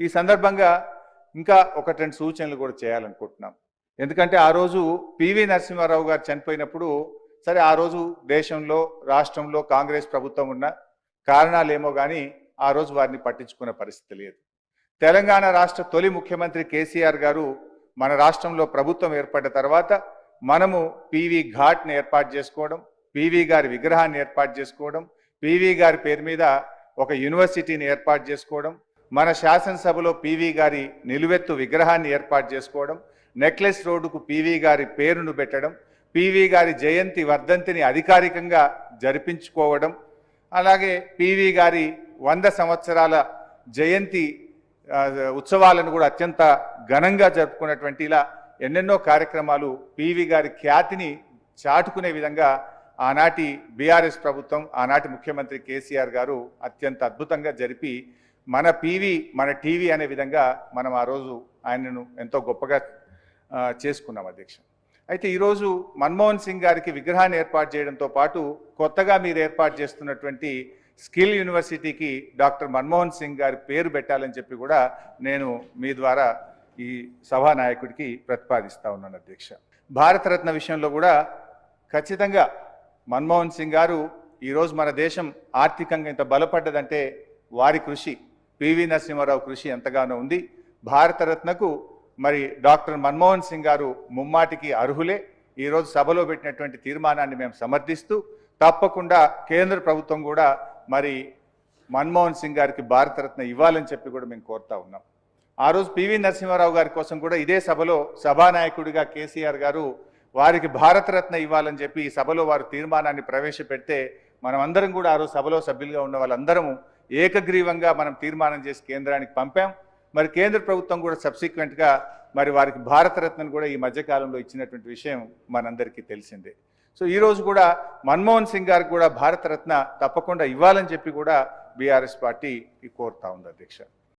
ఈ సందర్భంగా ఇంకా ఒక రెండు సూచనలు కూడా చేయాలనుకుంటున్నాం. ఎందుకంటే ఆ రోజు పివి నరసింహారావు గారు చనిపోయినప్పుడు సరే ఆ రోజు దేశంలో రాష్ట్రంలో కాంగ్రెస్ ప్రభుత్వం ఉన్న కారణాలేమో కానీ ఆ రోజు వారిని పట్టించుకునే పరిస్థితి లేదు. తెలంగాణ రాష్ట్ర తొలి ముఖ్యమంత్రి కేసీఆర్ గారు మన రాష్ట్రంలో ప్రభుత్వం ఏర్పడిన తర్వాత మనము పివి ఘాట్ని ఏర్పాటు చేసుకోవడం పివి గారి విగ్రహాన్ని ఏర్పాటు చేసుకోవడం పివి గారి పేరు మీద ఒక యూనివర్సిటీని ఏర్పాటు చేసుకోవడం మన శాసనసభలో పీవీ గారి నిలువెత్తు విగ్రహాన్ని ఏర్పాటు చేసుకోవడం నెక్లెస్ రోడ్డుకు పీవీ గారి పేరును పెట్టడం పీవీ గారి జయంతి వర్ధంతిని అధికారికంగా జరిపించుకోవడం అలాగే పీవీ గారి వంద సంవత్సరాల జయంతి ఉత్సవాలను కూడా అత్యంత ఘనంగా జరుపుకున్నటువంటి ఇలా ఎన్నెన్నో కార్యక్రమాలు పీవీ గారి ఖ్యాతిని చాటుకునే విధంగా ఆనాటి బీఆర్ఎస్ ప్రభుత్వం ఆనాటి ముఖ్యమంత్రి కేసీఆర్ గారు అత్యంత అద్భుతంగా జరిపి మన పీవీ మన టీవీ అనే విధంగా మనం ఆ రోజు ఆయనను ఎంతో గొప్పగా చేసుకున్నాం అధ్యక్ష. అయితే ఈరోజు మన్మోహన్ సింగ్ గారికి విగ్రహాన్ని ఏర్పాటు చేయడంతో పాటు కొత్తగా మీరు ఏర్పాటు చేస్తున్నటువంటి స్కిల్ యూనివర్సిటీకి డాక్టర్ మన్మోహన్ సింగ్ గారి పేరు పెట్టాలని చెప్పి కూడా నేను మీ ద్వారా ఈ సభా నాయకుడికి ప్రతిపాదిస్తా ఉన్నాను అధ్యక్ష. భారతరత్న విషయంలో కూడా ఖచ్చితంగా మన్మోహన్ సింగ్ గారు ఈరోజు మన దేశం ఆర్థికంగా ఇంత బలపడ్డదంటే వారి కృషి. పివి నరసింహారావు కృషి ఎంతగానో ఉంది. భారతరత్నకు మరి డాక్టర్ మన్మోహన్ సింగ్ గారు ముమ్మాటికి అర్హులే. ఈరోజు సభలో పెట్టినటువంటి తీర్మానాన్ని మేము సమర్థిస్తూ తప్పకుండా కేంద్ర ప్రభుత్వం కూడా మరి మన్మోహన్ సింగ్ గారికి భారతరత్న ఇవ్వాలని చెప్పి కూడా మేము కోరుతా ఉన్నాం. ఆ రోజు పివి నరసింహారావు గారి కోసం కూడా ఇదే సభలో సభానాయకుడిగా కేసీఆర్ గారు వారికి భారతరత్న ఇవ్వాలని చెప్పి ఈ సభలో వారు తీర్మానాన్ని ప్రవేశపెడితే మనం అందరం కూడా ఆ రోజు సభలో సభ్యులుగా ఉన్న వాళ్ళందరము ఏకగ్రీవంగా మనం తీర్మానం చేసి కేంద్రానికి పంపాం. మరి కేంద్ర ప్రభుత్వం కూడా సబ్సిక్వెంట్గా మరి వారికి భారతరత్నను కూడా ఈ మధ్యకాలంలో ఇచ్చినటువంటి విషయం మనందరికీ తెలిసిందే. సో ఈ రోజు కూడా మన్మోహన్ సింగ్ గారికి కూడా భారతరత్న తప్పకుండా ఇవ్వాలని చెప్పి కూడా బీఆర్ఎస్ పార్టీ కోరుతా ఉంది అధ్యక్ష.